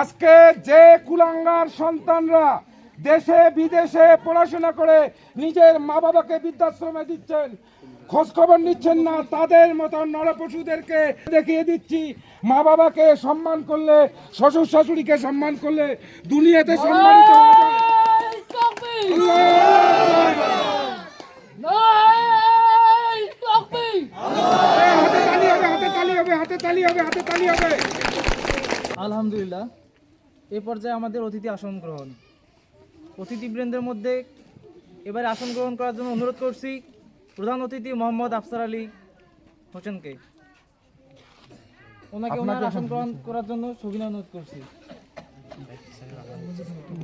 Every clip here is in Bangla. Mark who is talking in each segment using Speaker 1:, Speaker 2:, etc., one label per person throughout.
Speaker 1: আজকে যে কুলাঙ্গার সন্তানরা দেশে, বিদেশে পড়াশোনা করে নিজের মা বাবাকে বৃদ্ধাশ্রমে দিচ্ছেন খোঁজ খবর নিচ্ছেন না, তাদের মতো নরপশুদেরকে দেখিয়ে দিচ্ছি। মা বাবাকে সম্মান করলে শ্বশুর শাশুড়িকে সম্মান করলে দুনিয়াতে হবে হাতে তালি হবে হাতে তালি হবে হাতে তালি হবে
Speaker 2: আলহামদুলিল্লাহ। এ পর্যায়ে আমাদের অতিথি আসন গ্রহণ। অতিথিবৃন্দের মধ্যে এবারে আসন গ্রহণ করার জন্য অনুরোধ করছি প্রধান অতিথি মোহাম্মদ আফসার আলী হোসেনকে। ওনাকে ওনার আসন গ্রহণ করার জন্য সবিনয় অনুরোধ করছি।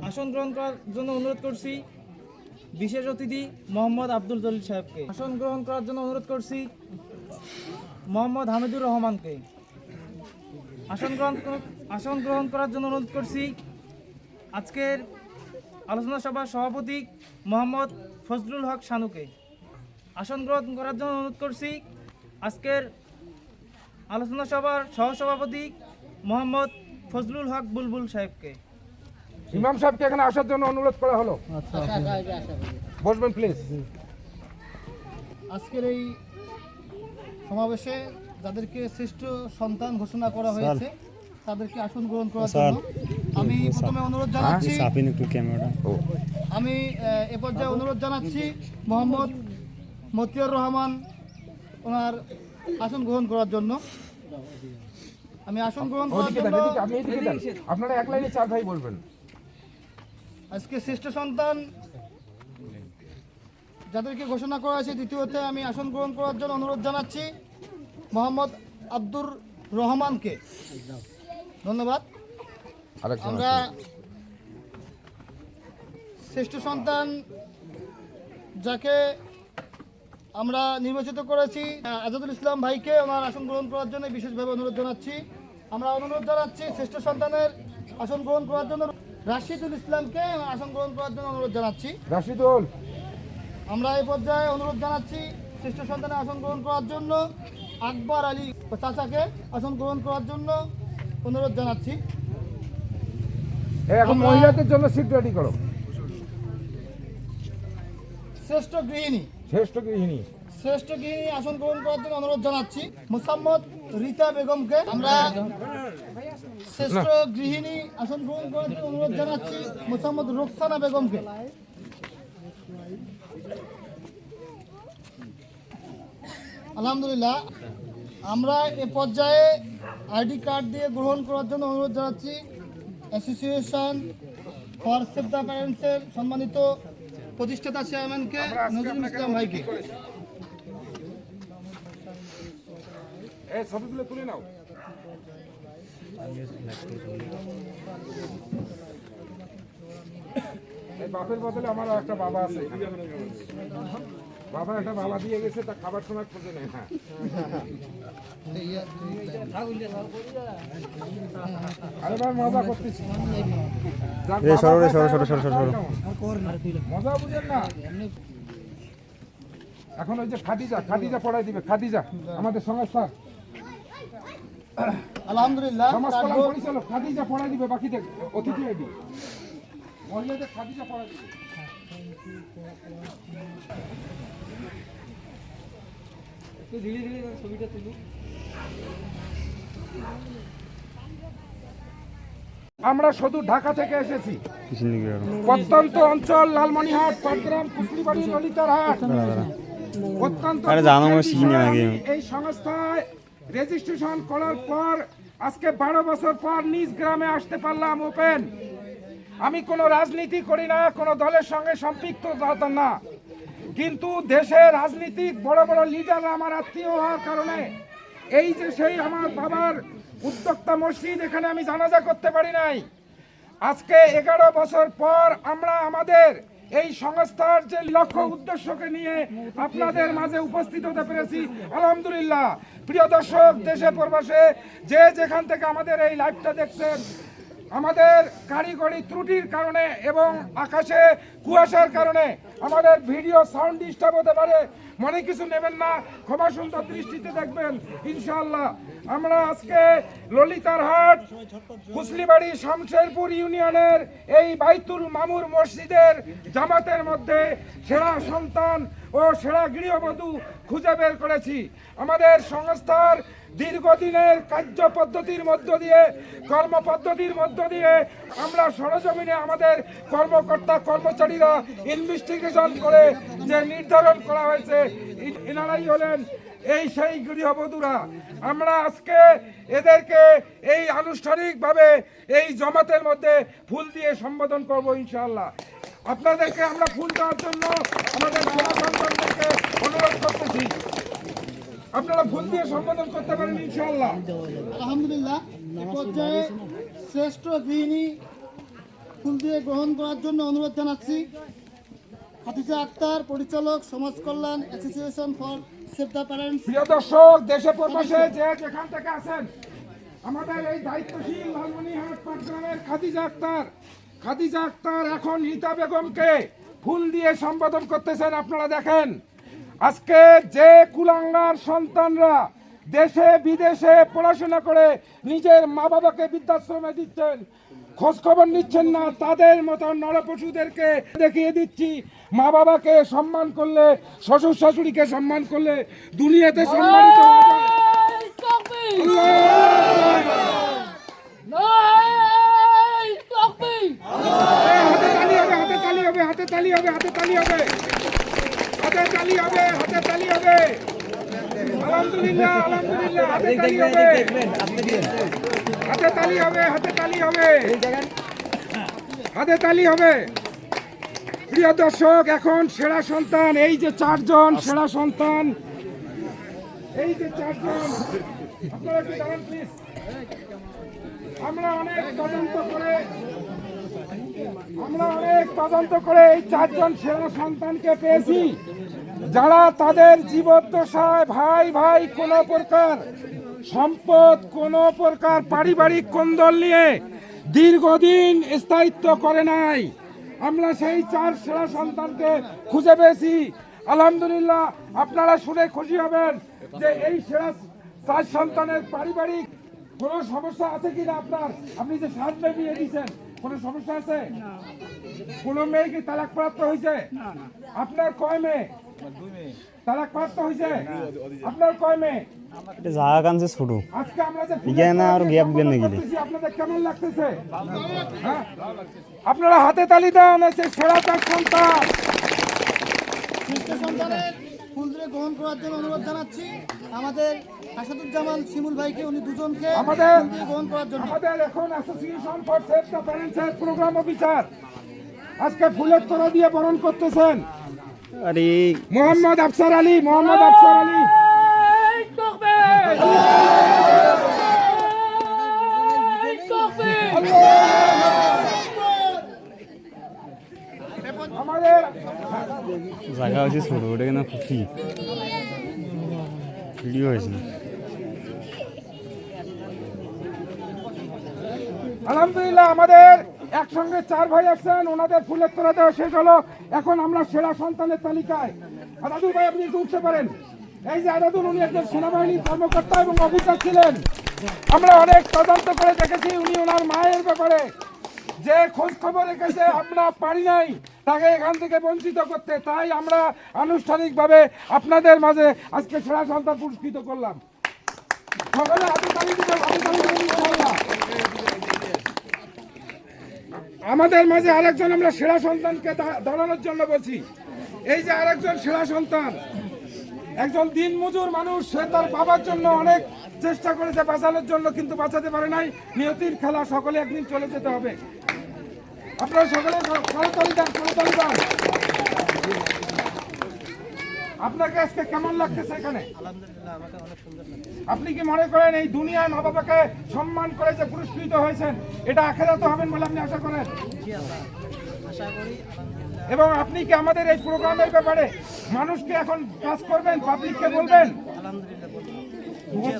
Speaker 2: আসন গ্রহণ করার জন্য অনুরোধ করছি বিশেষ অতিথি মোহাম্মদ আব্দুল জলিল সাহেবকে। আসন গ্রহণ করার জন্য অনুরোধ করছি মোহাম্মদ হামিদুর রহমানকে। আসন গ্রহণ আসন গ্রহণ করার জন্য অনুরোধ করছি। আজকের আলোচনা সভার সভাপতি মোহাম্মদ ফজলুল হক শানুকে। আসন গ্রহণ করার জন্য অনুরোধ করছি। আজকের আলোচনা সভার সহসভাপতি মোহাম্মদ ফজলুল হক বুলবুল সাহেবকে।
Speaker 1: ইমাম সাহেবকে এখানে আসার জন্য অনুরোধ করা হলো। বসবেন প্লিজ
Speaker 3: আজকের এই সমাবেশে যাদেরকে শ্রেষ্ঠ সন্তান ঘোষণা করা হয়েছে তাদেরকে আসন গ্রহণ করার জন্য। আমি প্রথমে অনুরোধ জানাচ্ছি
Speaker 4: চাপিন একটু ক্যামেরাটা।
Speaker 3: আমি এ পর্যায়ে অনুরোধ জানাচ্ছি মোহাম্মদ মতিয়ার রহমান ওনার আসন গ্রহণ করার জন্য। আমি আসন গ্রহণ করার জন্য
Speaker 1: এদিকে এদিকে দেন। আপনারা এক লাইনে চার ভাই বলবেন।
Speaker 3: আজকে শ্রেষ্ঠ সন্তান যাদেরকে ঘোষণা করা হয়েছে দ্বিতীয়তে আমি আসন গ্রহণ করার জন্য অনুরোধ জানাচ্ছি। মোহাম্মদ আব্দুর রহমানকে। ধন্যবাদ।
Speaker 1: আরেকজন
Speaker 3: আমরা শ্রেষ্ঠ সন্তান যাকে আমরা নির্বাচিত করেছি আজাদুল ইসলাম ভাইকে আমার আসন গ্রহণ করার জন্য বিশেষভাবে অনুরোধ জানাচ্ছি। আমরা অনুরোধ জানাচ্ছি শ্রেষ্ঠ সন্তানের আসন গ্রহণ করার জন্য রাশিদুল ইসলামকে আসন গ্রহণ করার জন্য অনুরোধ জানাচ্ছি।
Speaker 1: রাশিদুল।
Speaker 3: আমরা এই পর্যায়ে অনুরোধ জানাচ্ছি শ্রেষ্ঠ সন্তানের আসন গ্রহণ করার জন্য আকবর আলী চাচাকে আসন গ্রহণ করার জন্য অনুরোধ জানাচ্ছি।
Speaker 1: এখন মহিলাদের জন্য সিট রেডি করো।
Speaker 3: শ্রেষ্ঠ গৃহিণী।
Speaker 1: শ্রেষ্ঠ গৃহিণী।
Speaker 3: শ্রেষ্ঠ গৃহিণী আসন গ্রহণ করার জন্য অনুরোধ জানাচ্ছি। মোসাম্মদ রীতা বেগমকে আমরা শ্রেষ্ঠ গৃহিণী আসন গ্রহণ করার জন্য অনুরোধ জানাচ্ছি। মোসাম্মদ রোকসানা বেগমকে। আলহামদুলিল্লাহ। আমরা এ পর্যায়ে আইডি কার্ড দিয়ে গ্রহণ করার জন্য অনুরোধ জানাচ্ছি। অ্যাসোসিয়েশন ফর সেভ দ্য প্যারেন্টসের সম্মানিত প্রতিষ্ঠাতা চেয়ারম্যানকে, নজরুল ইসলাম ভাইকে।
Speaker 1: বাপের বদলে আমার একটা বাবা আছে। বাবা একটা বাবা দিয়ে গেছে তা খাবার সময় খুঁজে নেয় হ্যাঁ আরে ভাই মজা করতেছি। যাক,
Speaker 4: সরো রে, সরো, সরো, সরো, সরো,
Speaker 1: মজা বুঝেন না। এখন ওই যে খাদিজা খাদিজা পড়াই দিবে খাদিজা আমাদের সংস্থা
Speaker 3: আলহামদুলিল্লাহ
Speaker 1: সমাজ কল্যাণ পরিচালক খাদিজা পড়াই দিবে বাকিদের অতিথি আইডি মহিলাদের খাদিজা পড়াই দিবে।
Speaker 2: ধীরে ধীরে ছবিটা তুলুন
Speaker 1: আমরা শুধু ঢাকা থেকে এসেছি। প্রত্যন্ত অঞ্চল লালমনিহাট পাটগ্রাম কুশলিবাড়ি ললিতারহাট অত্যন্ত এই সংস্থায় রেজিস্ট্রেশন করার পর আজকে বারো বছর পর নিজ গ্রামে আসতে পারলাম ওপেন আমি কোনো রাজনীতি করি না কোনো দলের সঙ্গে সম্পৃক্ত না। কিন্তু দেশের রাজনীতিক বড় বড় লিডার আমার আত্মীয় হওয়ার কারণে এই যে সেই আমার বাবার উদ্যোক্তা মসজিদ, এখানে আমি জানাজা করতে পারি নাই। আজকে এগারো বছর পর আমরা আমাদের এই সংস্থার যে লক্ষ্য উদ্দেশ্যকে নিয়ে আপনাদের মাঝে উপস্থিত হতে পেরেছি। আলহামদুলিল্লাহ। প্রিয় দর্শক, দেশে প্রবাসে যে যেখান থেকে আমাদের এই লাইভটা দেখছেন আমাদের কারিগরি ত্রুটির কারণে এবং আকাশে কুয়াশার কারণে আমাদের ভিডিও সাউন্ড ডিস্টার্ব হতে পারে। মনে কিছু নেবেন না, ক্ষমা সুন্দর দৃষ্টিতে দেখবেন ইনশাল্লাহ আমরা আজকে ললিতারহাট কুসলিবাড়ি শামশেরপুর ইউনিয়নের এই বাইতুল মামুর মসজিদের জামাতের মধ্যে সেরা সন্তান ও সেরা গৃহবধূ খুঁজে বের করেছি। আমাদের সংস্থার দীর্ঘদিনের কার্য পদ্ধতির মধ্য দিয়ে কর্মপদ্ধতির মধ্য দিয়ে আমরা সরজমিনে আমাদের কর্মকর্তা, কর্মচারীরা ইনভেস্টিগেশন করে যে নির্ধারণ করা হয়েছে এনারাই হলেন এই সেই গৃহবধূরা। আমরা আজকে এদেরকে এই আনুষ্ঠানিকভাবে এই জমাতের মধ্যে ফুল দিয়ে সম্বোধন করব ইনশাআল্লাহ। আপনাদেরকে আমরা ফুল দেওয়ার জন্য আমাদের জনসংগঠনকে অনুরোধ করতেছি। আপনারা ফুল দিয়ে সম্বোধন করতে পারেন ইনশাআল্লাহ।
Speaker 3: আলহামদুলিল্লাহ পর্যায়ে শ্রেষ্ঠ গৃহিণী ফুল দিয়ে গ্রহণ করার জন্য অনুরোধ জানাচ্ছি। হাফিজা আক্তার পরিচালক সমাজ কল্যাণ association for save the parents.
Speaker 1: প্রিয় দর্শক দেশে প্রবাসে যে যেখান থেকে আছেন আমাদের এই দায়িত্বশীল লালমনিহাট পাটগ্রামের খাদিজা আক্তার। খাদিজা আক্তার এখন রীতা বেগমকে ফুল দিয়ে সম্বোধন করতেছেন আপনারা দেখেন। আজকে যে কুলাঙ্গার সন্তানরা দেশে বিদেশে পড়াশোনা করে নিজের মা বাবাকে বৃদ্ধাশ্রমে দিচ্ছেন খোঁজ খবর নিচ্ছেন না তাদের মতো নরপশুদেরকে দেখিয়ে দিচ্ছি মা বাবাকে সম্মান করলে শ্বশুর শাশুড়িকে সম্মান করলে দুনিয়াতে সম্মানিত হাতে তালি হবে হাতে তালি হবে হাতে তালি হবে হাতে তালি হবে। হাতে তালি হবে হাতে তালি হবে। আলহামদুলিল্লাহ আলহামদুলিল্লাহ হাতে তালি হবে। হাতে তালি হবে হাতে তালি হবে। হাতে তালি হবে। প্রিয় দর্শক এখন সেরা সন্তান এই যে চারজন সেরা সন্তান। এই যে চারজন আপনারা একটু দাঁড়ান প্লিজ আমরা অনেক তদন্ত করে আমরা অনেক তদন্ত করে এই চারজন সেরা সন্তানকে পেয়েছি। যারা তাদের জীবদ্দশায় ভাই ভাই কোনো প্রকার সম্পদ, কোনো প্রকার পারিবারিক কোন্দল নিয়ে দীর্ঘদিন স্থায়িত্ব করে নাই। আমরা সেই চার সেরা সন্তানকে খুঁজে পেয়েছি। আলহামদুলিল্লাহ, আপনারা শুনে খুশি হবেন যে এই সেরা চার সন্তানের পারিবারিক কোনো সমস্যা আছে কিনা আপনার? আপনি যে সাত মেয়ে বিয়ে দিয়েছেন। কোনো সমস্যা আছে? কোন মেয়ে কি তালাক প্রাপ্ত হয়েছে? আপনার কয় মেয়ে? তালাক প্রাপ্ত হয়েছে? আপনার কয় মেয়ে?
Speaker 4: এটা জায়গা কানছে ছোট।
Speaker 1: আজকে আমরা যে আরও আপনাদের কেমন লাগতেছে? হ্যাঁ? আপনারা হাতে তালি দেন আছে সেরা চার সন্তান।
Speaker 3: সন্তানের ফুল দিয়ে গ্রহণ করার জন্য অনুরোধ জানাচ্ছি। আমাদের আসাদুজ্জামান শিমুল ভাইকে উনি দুজনকে
Speaker 1: আমাদের-
Speaker 3: গ্রহণ করার জন্য।
Speaker 1: আমাদের এখন অ্যাসোসিয়েশন ফর সেফ দ্য প্যারেন্টসের প্রোগ্রাম অফিসার আজকে ফুলের তোরা দিয়ে বরণ করতেছেন।
Speaker 4: আরে
Speaker 1: মোহাম্মদ আফসার আলী মোহাম্মদ আফসার আলী আমাদের
Speaker 4: জায়গা হয়েছে ছোট, ওটা কেন খুশি ভিডিও হয়েছে।
Speaker 1: আলহামদুলিল্লাহ, আমাদের একসঙ্গে চার ভাই আসছেন ওনাদের ফুলের তোলা দেওয়া শেষ হলো। এখন আমরা সেরা সন্তানের তালিকায়। আদাদুল ভাই, আপনি একটু উঠতে পারেন। এই যে আদাদুল উনি একজন সেনাবাহিনীর কর্মকর্তা এবং অফিসার ছিলেন। আমরা অনেক তদন্ত করে দেখেছি, উনি ওনার মায়ের ব্যাপারে। যে খোঁজ খবর রেখেছে, আমরা পারি নাই। তাকে এখান থেকে বঞ্চিত করতে তাই আমরা আনুষ্ঠানিকভাবে আপনাদের মাঝে আজকে সেরা সন্তান পুরস্কৃত করলাম। আমাদের মাঝে আরেকজন আমরা সেরা সন্তানকে দাঁড়ানোর জন্য বলছি। এই যে আরেকজন সেরা সন্তান, একজন দিনমজুর মানুষ, সে তার বাবার জন্য অনেক চেষ্টা করেছে বাঁচানোর জন্য, কিন্তু বাঁচাতে পারে নাই। নিয়তির খেলা সকলে একদিন চলে যেতে হবে। আপনারা সকলে করতালি দেন করতালি দেন আপনাকে আজকে কেমন লাগতেছে এখানে? আপনি কি মনে করেন এই দুনিয়ায় মা বাবাকে সম্মান করে যে পুরস্কৃত হয়েছেন এটা আখেরাত হবেন বলে আপনি আশা করেন? এবং আপনি কি আমাদের এই প্রোগ্রামের ব্যাপারে মানুষকে এখন কাজ করবেন পাবলিককে বলবেন?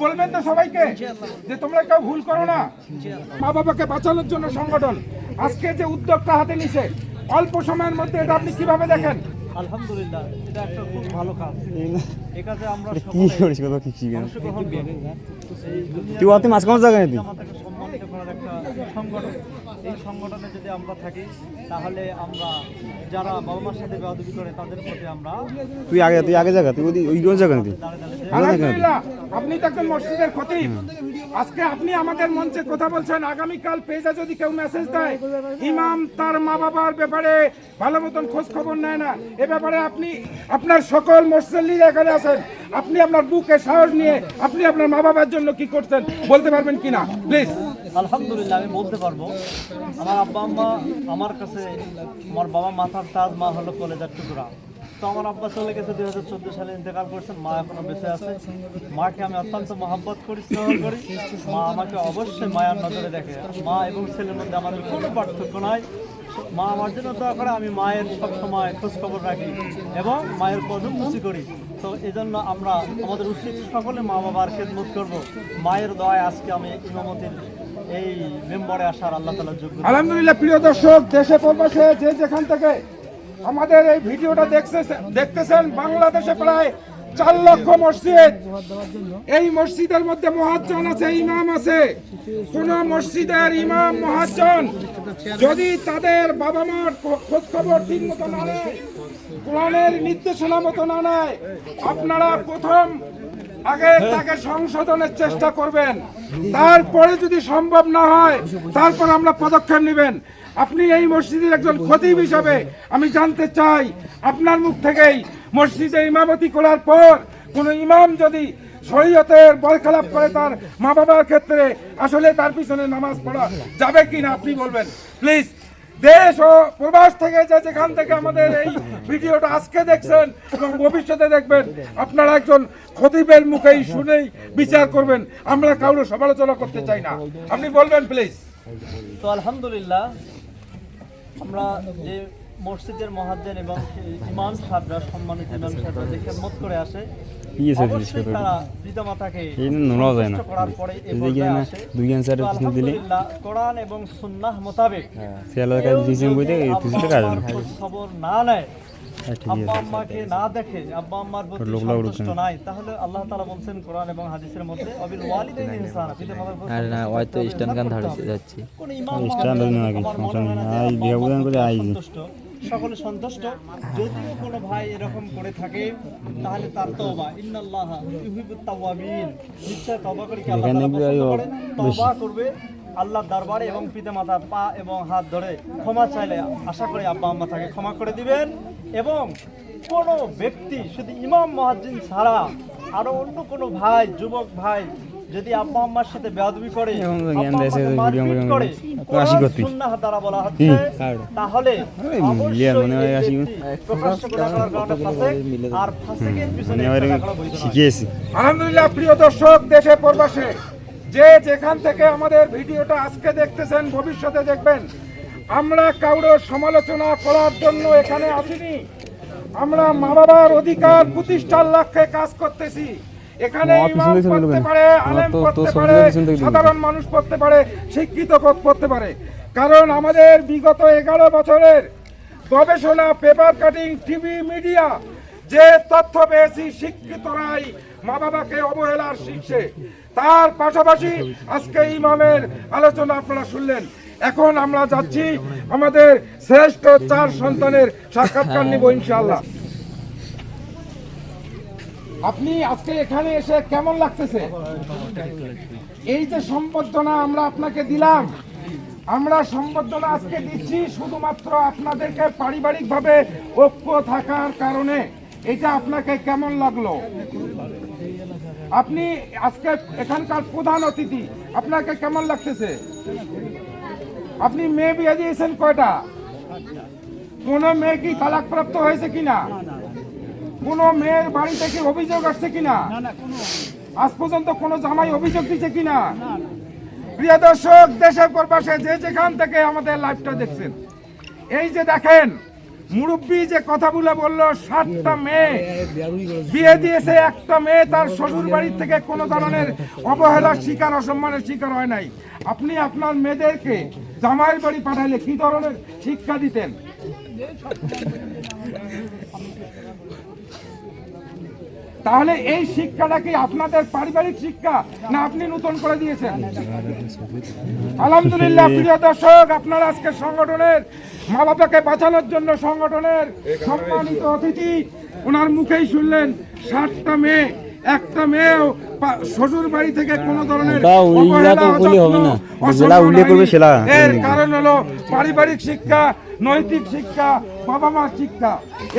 Speaker 1: বলবেন তো সবাইকে যে তোমরা কেউ ভুল করো না। মা বাবাকে বাঁচানোর জন্য সংগঠন। আজকে যে উদ্যোগটা হাতে নিছে অল্প সময়ের মধ্যে এটা আপনি কীভাবে দেখেন?
Speaker 2: আলহামদুলিল্লাহ এটা একটা খুব ভালো কাজ। এই কাজে আমরা
Speaker 4: কি করিস কত কি কি তুই অতি মাঝখানে জায়গায় তুই
Speaker 2: করার একটা সংগঠন। এই সংগঠনে যদি আমরা থাকি তাহলে আমরা যারা বাবা মার সাথে বেয়াদবি করে তাদের প্রতি আমরা
Speaker 4: তুই আগে তুই আগে জায়গা তুই ওই- ওই কোন জায়গা তুই
Speaker 1: আলহামদুলিল্লাহ আপনি তো একজন মসজিদের খতিব আজকে আপনি আমাদের মঞ্চে কথা বলছেন আগামীকাল পেজে যদি কেউ মেসেজ দেয় ইমাম তার মা বাবার ব্যাপারে ভালো মতন খোঁজ খবর নেয় না। এ ব্যাপারে আপনি আপনার সকল মসল্লি এখানে আছেন। আপনি আপনার বুকে সাহস নিয়ে আপনি আপনার মা বাবার জন্য কি করছেন বলতে পারবেন কিনা? প্লিজ
Speaker 2: আলহামদুলিল্লাহ, আমি বলতে পারব। আমার আব্বা আম্মা আমার কাছে, আমার বাবা মাথার তাজ মা হলো কলেজার টুকরা। তো আমার আব্বা চলে গেছে দুই হাজার চোদ্দ সালে ইন্তেকাল করছেন, মা এখনও বেঁচে আছে। মাকে আমি অত্যন্ত মহাব্বত করি, স্নেহ করি। মা আমাকে অবশ্যই মায়ার নজরে দেখে। মা এবং ছেলের মধ্যে আমাদের কোনো পার্থক্য নাই। মা আমার জন্য দোয়া করে, আমি মায়ের সব সময় রাখি এবং মায়ের কদম খুশি করি। তো এই জন্য আমরা আমাদের উচিত সকলে মা বাবার খেদমত করব। মায়ের দোয়ায় আজকে আমি ইমামতির এই মেম্বারে আসার আল্লাহ তালার যোগ্য
Speaker 1: আলহামদুলিল্লাহ, প্রিয় দর্শক, দেশে প্রবাসে যে যেখান থেকে আমাদের এই ভিডিওটা দেখতেছেন, বাংলাদেশে প্রায় চার লক্ষ মসজিদ। এই মসজিদের মধ্যে মহাজন আছে, ইমাম আছে। কোন মসজিদের ইমাম, মহাজন যদি তাদের বাবা মার খোঁজ খবর ঠিক মতো না নেয়, কোরআনের নির্দেশনা মতো না নেয়, আপনারা প্রথম আগে তাকে সংশোধনের চেষ্টা করবেন। তারপরে যদি সম্ভব না হয়, তারপর আমরা পদক্ষেপ নেবেন। আপনি এই মসজিদের একজন খতিব হিসাবে আমি জানতে চাই, আপনার মুখ থেকেই মসজিদে ইমামতি করার পর কোন ইমাম যদি শরীয়তের বরখেলাপ করে তার মা বাবার ক্ষেত্রে, আসলে তার পিছনে নামাজ পড়া যাবে কিনা আপনি বলবেন? প্লিজ দেশ ও প্রবাস থেকে যে যেখান থেকে আমাদের এই ভিডিওটা আজকে দেখছেন এবং ভবিষ্যতে দেখবেন, আপনারা একজন খতিবের মুখেই শুনেই বিচার করবেন। আমরা কারও সমালোচনা করতে চাই না। আপনি বলবেন প্লিজ
Speaker 2: তো আলহামদুলিল্লাহ, আমরা যে মসজিদের মহাজ্জেন এবং ইমাম সাহেবরা সম্মানিত ইমাম সাহেবরা যে খেদমত করে আসে।
Speaker 4: না।
Speaker 2: নেয়
Speaker 4: হ্যাঁ
Speaker 2: আব্বা আম্মাকে না দেখে আব্বা আম্মার প্রতি সন্তুষ্ট নাই তাহলে আল্লাহ তাআলা বলছেন কোরআন এবং হাদিসের মধ্যে অবিল ওয়ালিদাইনি ইহসানা
Speaker 5: আরে না গান
Speaker 2: কোন ইমাম
Speaker 4: ধরে সমস্যা
Speaker 2: হয়
Speaker 4: নেই। বিয়ে করে আই।
Speaker 2: সকলে সন্তুষ্ট। যদিও কোনো ভাই এরকম করে থাকে তাহলে তার তওবা ইন্নাল্লাহ ইউহিব্বুত তাওয়াবিন। নিশ্চয় আল্লাহ
Speaker 4: এখানে
Speaker 2: পছন্দ করেন। তওবা করবে আল্লাহর দরবারে এবং পিতামাতার পা এবং হাত ধরে। ক্ষমা চাইলে আশা করি আব্বা আম্মা তাকে ক্ষমা করে দিবেন। এবং কোনো ব্যক্তি শুধু ইমাম মহাজ্জিন ছাড়া আরও অন্য কোনো ভাই যুবক ভাই যদি আব্বা আম্মার সাথে বেয়াদবি করে
Speaker 4: জ্ঞান দেয় সে ভিডিও
Speaker 2: করে কোরআন সুন্নাহ দ্বারা বলা হচ্ছে তাহলে
Speaker 4: মনে হয়
Speaker 2: আর ফাসেকের পিছনে
Speaker 4: মানে
Speaker 1: আলহামদুলিল্লাহ প্রিয় দর্শক দেশে প্রবাসে যে যেখান থেকে আমাদের ভিডিওটা আজকে দেখতেছেন ভবিষ্যতে দেখবেন আমরা কারোর সমালোচনা করার জন্য এখানে আসিনি। আমরা মা বাবার অধিকার প্রতিষ্ঠার লক্ষ্যে কাজ করতেছি। এখানে ইমাম পড়তে পারে আলেম পড়তে পারে সাধারণ মানুষ পড়তে পারে শিক্ষিত পড়তে পারে। কারণ আমাদের বিগত এগারো বছরের গবেষণা পেপার কাটিং টিভি মিডিয়া যে তথ্য পেয়েছি শিক্ষিতরাই মা বাবাকে অবহেলার শিখছে তার পাশাপাশি আজকে ইমামের আলোচনা আপনারা শুনলেন। এখন আমরা যাচ্ছি আমাদের শ্রেষ্ঠ চার সন্তানের সাক্ষাৎকার নিব ইনশাআল্লাহ। আপনি আজকে এখানে এসে কেমন লাগতেছে? এই যে সম্বর্ধনা আমরা আপনাকে দিলাম, আমরা সম্বর্ধনা আজকে দিচ্ছি শুধুমাত্র আপনাদেরকে পারিবারিকভাবে ঐক্য থাকার কারণে। এটা আপনাকে কেমন লাগল? আপনি আজকে এখানকার প্রধান অতিথি, আপনাকে কেমন লাগতেছে? আপনি মেয়ে বিয়ে দিয়েছেন কয়টা? কোন মেয়ে কি তালাকপ্রাপ্ত হয়েছে কিনা? কোন মেয়ের বাড়ি থেকে অভিযোগ আসছে কিনা? আজ পর্যন্ত কোনো জামাই অভিযোগ দিচ্ছে কিনা? প্রিয় দর্শক দেশের পরপাশে যে যেখান থেকে আমাদের লাইভটা দেখছেন এই যে দেখেন মুরব্বী যে কথাগুলো বলল সাতটা মেয়ে বিয়ে দিয়েছে একটা মেয়ে তার শ্বশুর বাড়ির থেকে কোনো ধরনের অবহেলার শিকার অসম্মানের শিকার হয় নাই। আপনি আপনার মেয়েদেরকে জামাইয়ের বাড়ি পাঠাইলে কি ধরনের শিক্ষা দিতেন? তাহলে এই শিক্ষাটা কি আপনাদের পারিবারিক শিক্ষা না আপনি নতুন করে দিয়েছেন? আলহামদুলিল্লাহ, প্রিয় দর্শক, আপনারা আজকে সংগঠনের মা বাবাকে বাঁচানোর জন্য সংগঠনের সম্মানিত অতিথি, ওনার মুখেই শুনলেন সাতটা মেয়ে। একটা মেয়েও শ্বশুর বাড়ি থেকে কোন ধরনের। এর কারণ হলো পারিবারিক শিক্ষা নৈতিক শিক্ষা বাবা মার শিক্ষা।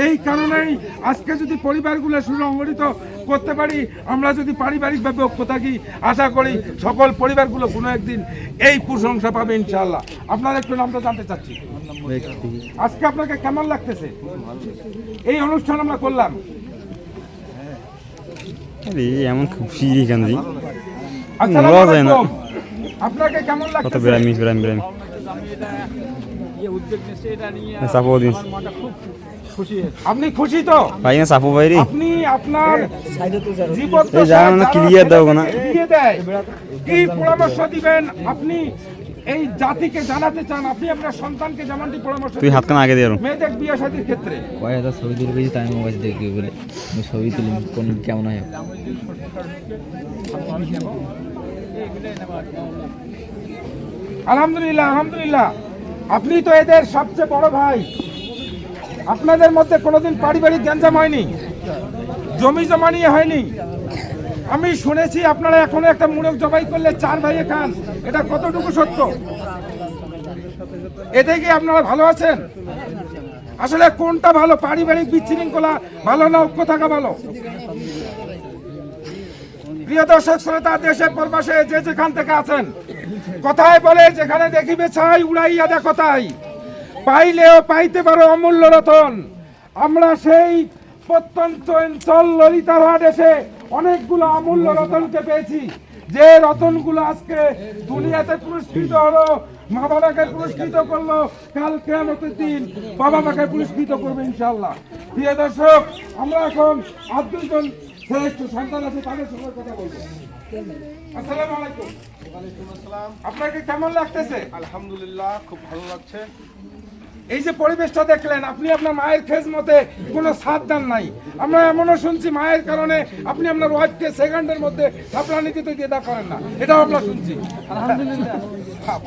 Speaker 1: এই কারণেই আজকে যদি পরিবারগুলো সুসংগঠিত করতে পারি আমরা যদি পারিবারিকভাবে ঐক্য থাকি আশা করি সকল পরিবারগুলো কোনো একদিন এই প্রশংসা পাবে ইনশাল্লাহ আপনার একটু নামটা জানতে চাচ্ছি। আজকে আপনাকে কেমন লাগতেছে? এই অনুষ্ঠান আমরা করলাম।
Speaker 4: আরে এমন খুশি এখান
Speaker 1: আসসালামু
Speaker 4: বলা যায় না।
Speaker 1: আপনাকে কেমন
Speaker 4: কত বিরামি বিরামি বিরামি। দিন
Speaker 1: আপনি খুশি তো?
Speaker 4: ভাই না চাপো ভাই রে
Speaker 1: আপনি আপনার
Speaker 4: এই
Speaker 1: জীবদ্দশায়
Speaker 4: জানো না
Speaker 1: যারা
Speaker 4: দাও না।
Speaker 1: কি পরামর্শ দিবেন? আপনি এই জাতিকে জানাতে চান আপনি আপনার সন্তানকে যেমনটি পরামর্শ
Speaker 4: তুই। হাত কান আগে দিয়ে
Speaker 1: মেয়েদের বিয়ে শাদীর ক্ষেত্রে।
Speaker 5: কয় হাজার ছবি তুলে পেয়েছি তাই মোবাইল দেখি বলে। আমি ছবি তুলি কোন কেমন হয়?
Speaker 1: আলহামদুলিল্লাহ আলহামদুলিল্লাহ। আপনি তো এদের সবচেয়ে বড় ভাই। আপনাদের মধ্যে কোনোদিন পারিবারিক গ্যাঞ্জাম হয়নি জমি জমা নিয়ে হয়নি আমি শুনেছি আপনারা এখন একটা মুরগ জবাই করলে চার ভাইয়ে খান। এটা কতটুকু সত্য? এতে কি আপনারা ভালো আছেন? আসলে কোনটা ভালো? পারিবারিক বিশৃঙ্খলা ভালো না ঐক্য থাকা ভালো? প্রিয় দর্শক, শ্রোতা দেশে প্রবাসে যে যেখান থেকে আছেন, কথায় বলে যেখানে দেখিবে ছাই, উড়াইয়া দেখো তাই। পাইলেও পাইতে পারো অমূল্য রতন। আমরা সেই প্রত্যন্ত অঞ্চল ললিতারহাট এসে অনেকগুলো অমূল্য রতনকে পেয়েছি। যে রতনগুলো আজকে দুনিয়াতে পুরস্কৃত হলো মা বাবাকে পুরস্কৃত করল কাল কেমতের দিন বাবা মাকে পুরস্কৃত করবে ইনশাল্লাহ প্রিয় দর্শক আমরা এখন আর দুজন শ্রেষ্ঠ সন্তান আছে তাদের সঙ্গে কথা বলব। আসসালামু আলাইকুম। আপনাকে কেমন লাগতেছে?
Speaker 6: আলহামদুলিল্লাহ খুব ভালো লাগছে।
Speaker 1: এই যে পরিবেশটা দেখলেন আপনি আপনার মায়ের খেজ মতে কোনো সাবধান নাই। আমরা এমনও শুনছি মায়ের কারণে আপনি আপনার ওয়াইফকে সেকেন্ডের মধ্যে সাপলানি দিতে দিয়ে দা করেন না। এটাও আমরা শুনছি।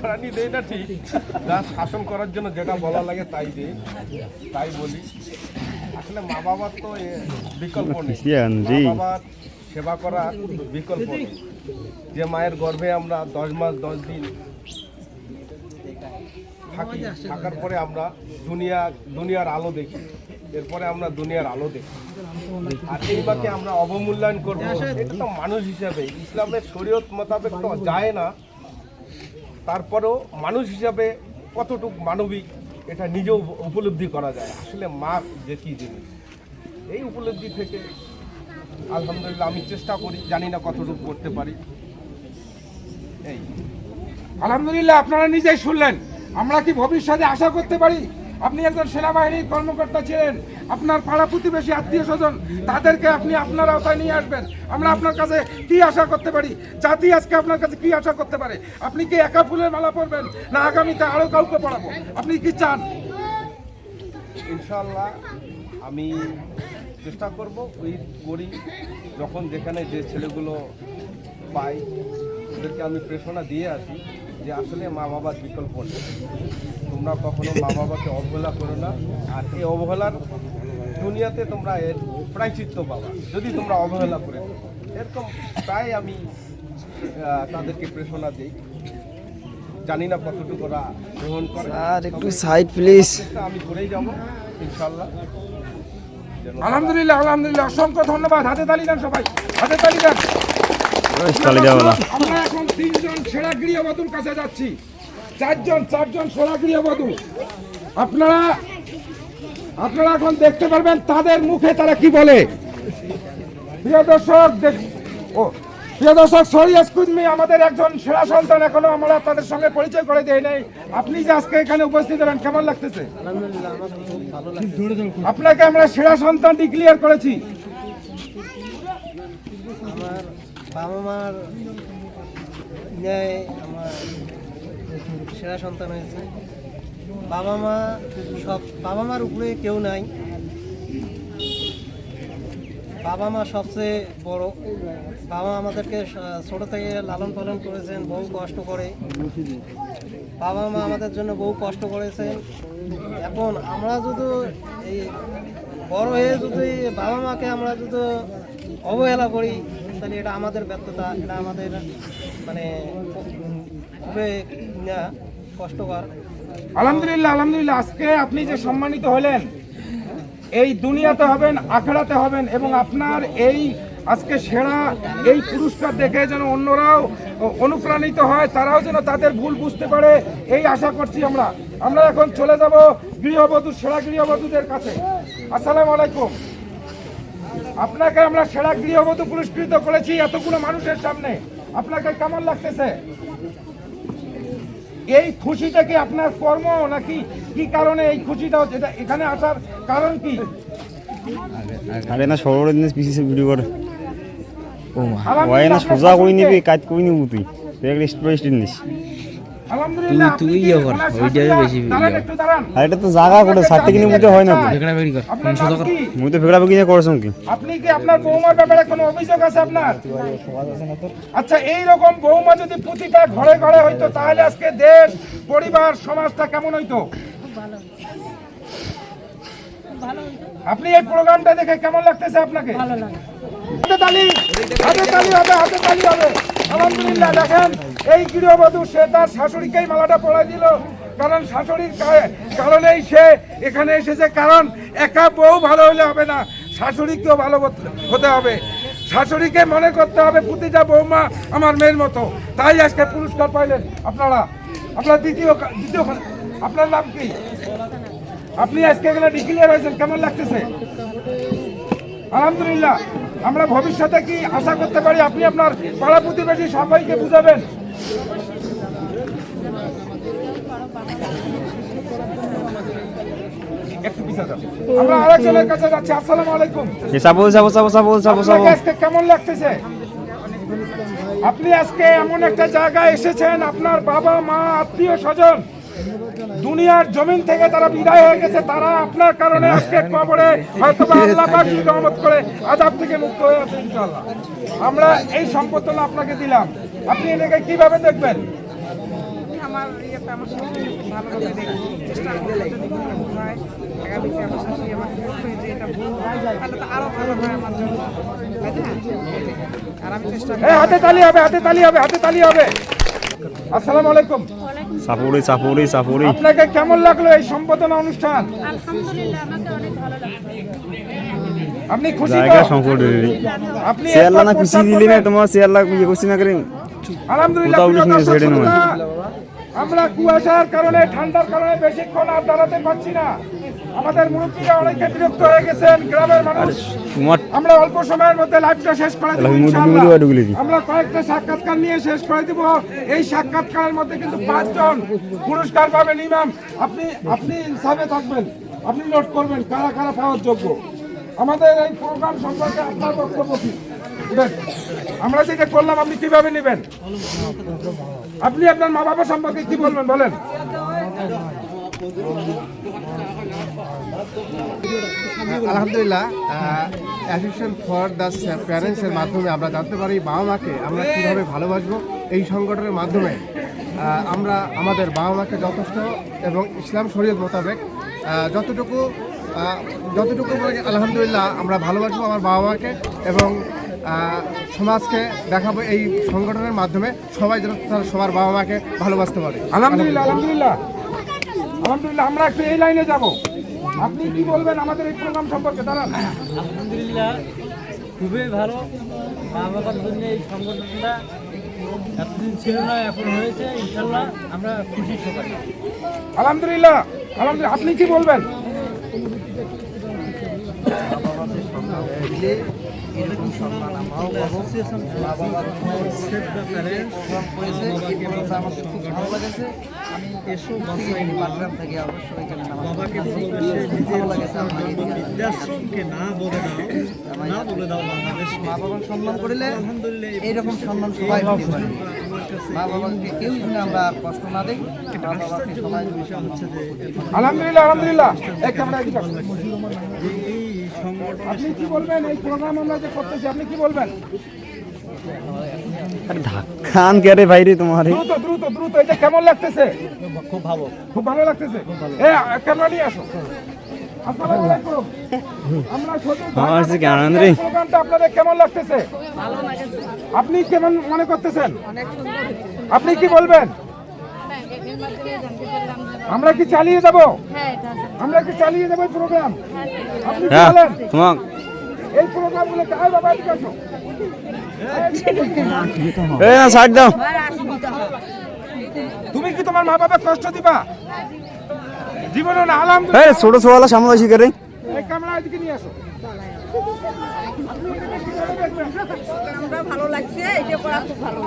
Speaker 6: প্রাণী দেয় না ঠিক। যা শাসন করার জন্য যেটা বলা লাগে তাই দিই তাই বলি। আসলে মা বাবার তো বিকল্প নেই। মা বাবার সেবা করার বিকল্প নেই। যে মায়ের গর্ভে আমরা দশ মাস দশ দিন থাকি। থাকার পরে আমরা দুনিয়া দুনিয়ার আলো দেখি। এরপরে আমরা দুনিয়ার আলো দেখি। আর এই মাকে আমরা অবমূল্যায়ন করব। এটা তো মানুষ হিসাবে ইসলামের শরীয়ত মোতাবেক তো যায় না। তারপরেও মানুষ হিসাবে কতটুক মানবিক এটা নিজেও উপলব্ধি করা যায়। আসলে মা যে কী জিনিস। এই উপলব্ধি থেকে আলহামদুলিল্লাহ আমি চেষ্টা করি জানি না কতটুকু করতে পারি। এই।
Speaker 1: আলহামদুলিল্লাহ আপনারা নিজেই শুনলেন। আমরা কি ভবিষ্যতে আশা করতে পারি? আপনি একজন সেনাবাহিনীর কর্মকর্তা ছিলেন, আপনার পাড়া প্রতিবেশী আত্মীয় স্বজন, তাদেরকে আপনি আপনার আওতায় নিয়ে আসবেন। আমরা আপনার কাছে কি আশা করতে পারি? জাতি আজকে আপনার কাছে কি আশা করতে পারে? আপনি কি একা ফুলের মালা পরবেন, না আগামীতে আরও কাউকে পড়াবো? আপনি কি চান?
Speaker 6: ইনশাল্লাহ আমি চেষ্টা করব ওই করি, যখন যেখানে যে ছেলেগুলো পাই, ওদেরকে আমি প্রেরণা দিয়ে আসি। যে আসলে মা বাবার বিকল্প নেই। তোমরা কখনো মা বাবাকে অবহেলা করো না আর এই অবহেলার দুনিয়াতে তোমরা এর প্রায়চিত্ত পাবা যদি তোমরা অবহেলা করে। এরকম প্রায় আমি তাদেরকে প্রেরণা দিই। জানি না কতটুকু ওরা গ্রহণ করে।
Speaker 5: আর একটু সাইড প্লিজ
Speaker 6: আমি ঘুরেই যাব ইনশাল্লাহ
Speaker 1: আলহামদুলিল্লাহ আলহামদুলিল্লাহ অসংখ্য ধন্যবাদ। হাতে তালি দেন সবাই হাতে তালি দেন। আমরা এখন তিনজন সেরা গৃহবধূর কাছে যাচ্ছি। চারজন চারজন সেরা গৃহবধূ। আপনারা আপনারা এখন দেখতে পারবেন তাদের মুখে তারা কি বলে। প্রিয় দর্শক ও, প্রিয় দর্শক সরি এক্সকিউজ মি আমাদের একজন সেরা সন্তান এখনও আমরা তাদের সঙ্গে পরিচয় করে দেই নাই। আপনি যে আজকে এখানে উপস্থিত হলেন, কেমন লাগতেছে? আপনাকে আমরা সেরা সন্তান ডিক্লিয়ার করেছি।
Speaker 7: বাবা মার ন্যায় আমার সেরা সন্তান হয়েছে। বাবা মা সব বাবা মার উপরে কেউ নাই। বাবা মা সবচেয়ে বড়। বাবা আমাদেরকে ছোট থেকে লালন পালন করেছেন, বহু কষ্ট করে। বাবা মা আমাদের জন্য বহু কষ্ট করেছেন। এখন আমরা যদি এই বড় হয়ে যদি বাবা মাকে আমরা যদি অবহেলা করি তাহলে এটা আমাদের ব্যর্থতা, এটা আমাদের মানে খুবই কষ্টকর।
Speaker 1: আলহামদুলিল্লাহ আলহামদুলিল্লাহ, আজকে আপনি যে সম্মানিত হলেন, এই দুনিয়াতে হবেন আখড়াতে হবেন, এবং আপনার এই আজকে সেরা এই পুরস্কার দেখে যেন অন্যরাও অনুপ্রাণিত হয়, তারাও যেন তাদের ভুল বুঝতে পারে, এই আশা করছি আমরা। আমরা এখন চলে যাব গৃহবধূ, সেরা গৃহবধূদের কাছে। আসসালামু আলাইকুম। আপনাকে আমরা সেরা গৃহবধূ পুরস্কৃত করেছি এতগুলো মানুষের সামনে। আপনাকে কেমন লাগতেছে? এই খুশিটা কি আপনার কর্ম নাকি কি কারণে এই খুশিটা হচ্ছে এখানে আসার কারণ কি?
Speaker 4: আরে না সরোর ভিডিও করে।
Speaker 5: ও মা
Speaker 4: ওয়াই না সোজা করে নিবি কাজ করে নিবি তুই? তুই একটা নিস।
Speaker 5: তুই-
Speaker 1: আপনি
Speaker 5: তুই ইয়ে কর, ওইটাই বেশি
Speaker 1: দাঁড়ান
Speaker 5: ইয়ে।
Speaker 4: আর এটা তো জায়গা করে হয় না।
Speaker 5: কর?
Speaker 4: মুই তো ফেকড়া কি
Speaker 1: আপনি কি আপনার বৌমার ব্যাপারে কোনো অভিযোগ আছে আপনার? আচ্ছা এই রকম বৌমা যদি প্রতিটা ঘরে ঘরে হইতো তাহলে আজকে দেশ পরিবার সমাজটা কেমন হইতো? আপনি এই প্রোগ্রামটা দেখে কেমন লাগতেছে আপনাকে? হাতে তালি হাতে তালি হবে হাতে তালি হবে। আলহামদুলিল্লাহ দেখেন। এই গৃহবধূ সে তার শাশুড়িকেই মালাটা পড়াই দিল। কারণ শাশুড়ির কারণেই সে এখানে এসেছে। কারণ একা বউ ভালো হলে হবে না, শাশুড়িকেও ভালো হতে- হবে। শাশুড়িকে মনে করতে হবে প্রতিটা বৌমা আমার মেয়ের মতো। তাই আজকে পুরস্কার পাইলেন আপনারা। আপনার দ্বিতীয় দ্বিতীয় আপনার নাম কি? আপনি আজকে এখানে ডিক্লিয়ার হয়েছেন, কেমন লাগতেছে? আলহামদুলিল্লাহ। আমরা ভবিষ্যতে কি আশা করতে পারি, আপনি আপনার পাড়া প্রতিবেশী সবাইকে বুঝাবেন। একটু পিছিয়ে যান। আমরা আরেকজনের কাছে যাচ্ছি আসসালামু আলাইকুম। আজকে কেমন লাগতেছে? আপনি আজকে এমন একটা জায়গায় এসেছেন আপনার বাবা মা আত্মীয় স্বজন দুনিয়ার জমিন থেকে তারা বিদায় হয়ে গেছে তারা আপনার কারণে আজকে কবরে হয়তো আল্লাহ পাক রহমত করে আজাব থেকে মুক্ত হয়ে আছে ইনশাআল্লাহ। আমরা এই সম্পত্তনা আপনাকে দিলাম। আপনি এটাকে কীভাবে দেখবেন?
Speaker 8: আমার ইয়েতে আমার শাশুড়ি ভালোভাবে দেখি চেষ্টা করব যদি ভুল হয় আগামীতে আমার শাশুড়ি আমাকে বলবে যে এটা ভুল তাহলে তো আরও ভালো হয় আমার জন্য। তাই না? আর আমি চেষ্টা
Speaker 1: এই হাতে তালি হবে হাতে তালি হবে হাতে তালি হবে। আসসালামু আলাইকুম।
Speaker 4: সাপোরে সাপোরে সাপোরে।
Speaker 1: আপনাকে কেমন লাগল এই সম্বোধনা অনুষ্ঠান?
Speaker 9: আলহামদুলিল্লাহ আমাকে অনেক ভালো লাগছে।
Speaker 1: আপনি খুশি
Speaker 4: জায়গা
Speaker 1: আপনি
Speaker 4: না দিলি তোমার চেয়ারলা ইয়ে না করে।
Speaker 1: আলহামদুলিল্লাহ আমরা কুয়াশার কারণে ঠান্ডার কারণে বেশিক্ষণ আর দাঁড়াতে পারছি না। আমাদের মুরব্বীরা অনেকে বিরক্ত হয়ে গেছেন গ্রামের মানুষ। আমরা অল্প সময়ের মধ্যে লাইভটা শেষ করে? আমরা কয়েকটা সাক্ষাৎকার নিয়ে শেষ করে দিব। এই সাক্ষাৎকারের মধ্যে কিন্তু পাঁচজন পুরস্কার পাবেন ইমাম আপনি আপনি ইনসাফে থাকবেন আপনি নোট করবেন কারা কারা পাওয়ার যোগ্য। আমাদের এই প্রোগ্রাম সম্পর্কে আপনার বক্তব্য কি। আমরা যেটা করলাম, আপনি কীভাবে নেবেন? আপনি আপনার মা বাবা সম্পর্কে কি বলবেন, বলেন?
Speaker 6: আলহামদুলিল্লাহ অ্যাসোসিয়েশন ফর দ্য প্যারেন্টসের মাধ্যমে আমরা জানতে পারি বাবা মাকে আমরা কীভাবে ভালোবাসবো এই সংগঠনের মাধ্যমে। আমরা, আমাদের বাবা মাকে যথেষ্ট এবং ইসলাম শরীয়ত মোতাবেক যতটুকু যতটুকু আলহামদুলিল্লাহ আমরা ভালোবাসবো আমার বাবা মাকে এবং সমাজকে দেখাবো এই সংগঠনের মাধ্যমে সবাই যেন তার সবার বাবা মাকে ভালোবাসতে পারে।
Speaker 1: আলহামদুলিল্লাহ আলহামদুলিল্লাহ। আলহামদুলিল্লাহ আমরা একটু এই লাইনে যাব। আপনি কি বলবেন আমাদের এই প্রোগ্রাম সম্পর্কে? দাঁড়ান।
Speaker 2: আলহামদুলিল্লাহ খুবই ভালো। মা বাবার জন্য এই সংগঠনটা এতদিন ছিল না এখন হয়েছে ইনশাল্লাহ আমরা খুশি সবাই।
Speaker 1: আলহামদুলিল্লাহ আলহামদুলিল্লাহ আপনি কি বলবেন?
Speaker 7: এরকম সম্মান আমরাও পাবো মা বাবার আমার খুব ভালো লেগেছে আমি এসো বছর থেকে। ভালো লেগেছে আপনাকে মা বাবার সম্মান করলে এইরকম সম্মান সবাই মা বাবাকে কেউ যেন আমরা কষ্ট না দিই মা বাবাকে সবাই।
Speaker 1: আলহামদুলিল্লাহ আলহামদুলিল্লাহ ক্যামেরা। আপনি কি বলবেন? এই প্রোগ্রাম আমরা যে করতেছি আপনি কি বলবেন?
Speaker 4: কে রে ভাই রে তোমার?
Speaker 1: দ্রুত দ্রুত দ্রুত এটা কেমন লাগতেছে? খুব ভালো। খুব ভালো লাগতেছে? এ ক্যামেরা নিয়ে আসো। আসসালামু আলাইকুম। আমরা শুধু
Speaker 4: আমার কাছে কি আনন্দ রে?
Speaker 1: প্রোগ্রামটা আপনাদের কেমন লাগতেছে? আপনি কেমন মনে করতেছেন? আপনি কি বলবেন? আমরা কি চালিয়ে যাব?
Speaker 9: হ্যাঁ।
Speaker 1: আমরা কি চালিয়ে যাব প্রোগ্রাম আপনি
Speaker 4: হ্যাঁ
Speaker 1: বলেন? এই প্রোগ্রামগুলো কার বাবা দিকাছো
Speaker 4: এই না সাইড দাও।
Speaker 1: তুমি কি তোমার মা বাবা কষ্ট দিবা? জীবনে না আলাম
Speaker 4: এই ছোট ছোয়ালা সামনে আসি করে
Speaker 1: এই ক্যামেরা এদিকে নিয়ে আসো।
Speaker 8: আমরা ভালো লাগছে এটা করা খুব ভালো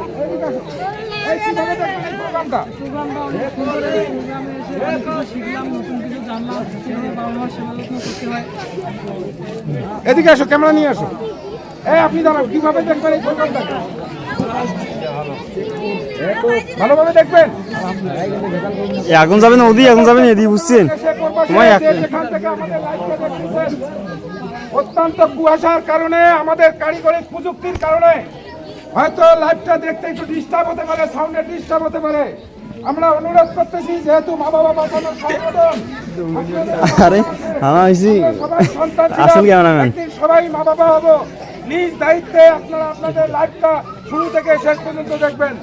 Speaker 1: এদিকে আসো।
Speaker 2: হয়
Speaker 1: ক্যামেরা নিয়ে আসো। এই আপনি দাঁড়ান কীভাবে দেখবেন এই প্রোগ্রামটা ভালোভাবে দেখবেন?
Speaker 4: এ আগুন যাবে না ওদি আগুন যাবে না এদি বুঝছেন তোমায়
Speaker 1: অত্যন্ত কুয়াশার কারণে আমাদের কারিগরি প্রযুক্তির কারণে। হয়তো লাইভটা দেখতে একটু ডিস্টার্ব হতে পারে সাউন্ডে ডিস্টার্ব হতে পারে। আমরা অনুরোধ করতেছি যেহেতু মা বাবা বাঁচানোর সংগঠন
Speaker 4: আরে আমার হইছি
Speaker 1: সবাই সন্তান
Speaker 4: আসল ক্যামেরাম্যান
Speaker 1: সবাই মা বাবা হব। নিজ দায়িত্বে আপনারা আপনাদের লাইভটা শুরু থেকে শেষ পর্যন্ত দেখবেন।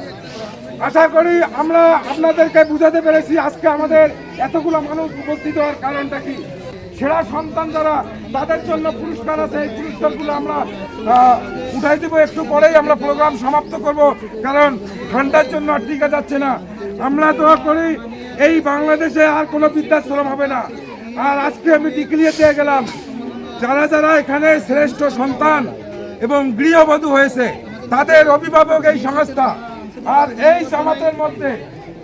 Speaker 1: আশা করি আমরা আপনাদেরকে বুঝাতে পেরেছি আজকে আমাদের এতগুলো মানুষ উপস্থিত হওয়ার কারণটা কি। সেরা সন্তান যারা, তাদের জন্য পুরস্কার আছে। এই পুরস্কারগুলো আমরা উঠাই দেবো। একটু পরেই আমরা প্রোগ্রাম সমাপ্ত করব। কারণ ঠান্ডার জন্য আর টিকা যাচ্ছে না। আমরা দোয়া করি, এই বাংলাদেশে আর কোনো বৃদ্ধাশ্রম হবে না। আর আজকে আমি দিয়ে গেলাম, যারা যারা এখানে শ্রেষ্ঠ সন্তান এবং গৃহবধূ হয়েছে, তাদের অভিভাবক এই সংস্থা। আর এই জামাতের মধ্যে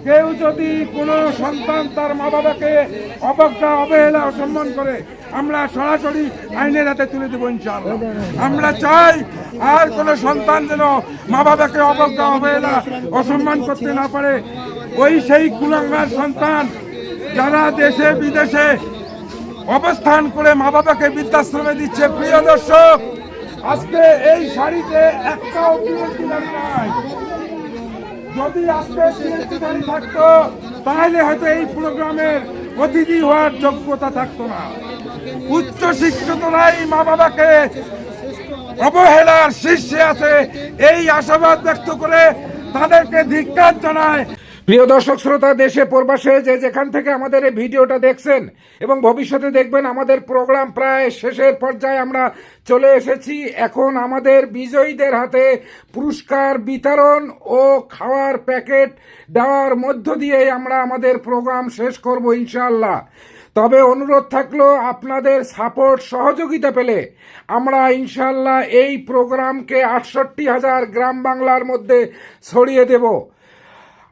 Speaker 1: কেউ যদি কোনো সন্তান তার মা বাবাকে অবজ্ঞা, অবহেলা অসম্মান করে, আমরা সরাসরি আইনের হাতে তুলে দেবো ইনশাআল্লাহ। আমরা চাই আর কোনো সন্তান যেন মা বাবাকে অবজ্ঞা, অবহেলা অসম্মান করতে না পারে। ওই সেই কুলাঙ্গার সন্তান যারা দেশে, বিদেশে অবস্থান করে মা বাবাকে বৃদ্ধাশ্রমে দিচ্ছে। প্রিয় দর্শক, আজকে এই শাড়িতে একটাও নাই। যদি আজকে দাঁড়ি থাকতো, তাহলে হয়তো এই প্রোগ্রামের অতিথি হওয়ার যোগ্যতা থাকতো না। উচ্চ শিক্ষিত শিক্ষিতরাই মা বাবাকে অবহেলার শীর্ষে আছে, এই আশাবাদ ব্যক্ত করে তাদেরকে ধিক্কার জানায় প্রিয় দর্শক শ্রোতা, দেশে প্রবাসে যে যেখান থেকে আমাদের এই ভিডিওটা দেখছেন এবং ভবিষ্যতে দেখবেন আমাদের প্রোগ্রাম প্রায় শেষের পর্যায়ে আমরা চলে এসেছি। এখন আমাদের বিজয়ীদের হাতে পুরস্কার বিতরণ ও খাওয়ার প্যাকেট দেওয়ার মধ্য দিয়ে আমরা আমাদের প্রোগ্রাম শেষ করব ইনশাল্লাহ তবে অনুরোধ থাকল, আপনাদের সাপোর্ট সহযোগিতা পেলে আমরা ইনশাল্লাহ এই প্রোগ্রামকে আটষট্টি হাজার গ্রাম বাংলার মধ্যে ছড়িয়ে দেব।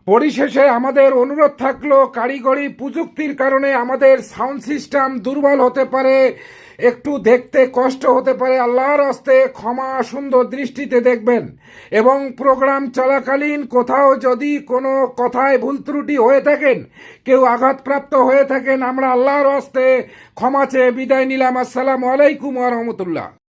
Speaker 1: পরিশেষে আমাদের অনুরোধ থাকল, কারিগরি প্রযুক্তির কারণে আমাদের সাউন্ড সিস্টেম দুর্বল হতে পারে, একটু দেখতে কষ্ট হতে পারে। আল্লাহর হস্তে ক্ষমা সুন্দর দৃষ্টিতে দেখবেন। এবং প্রোগ্রাম চলাকালীন কোথাও যদি কোনো কথায় ভুল ত্রুটি হয়ে থাকেন, কেউ আঘাতপ্রাপ্ত হয়ে থাকেন, আমরা আল্লাহর হস্তে ক্ষমা চেয়ে বিদায় নিলাম। আসসালামু আলাইকুম রহমতুল্লাহ।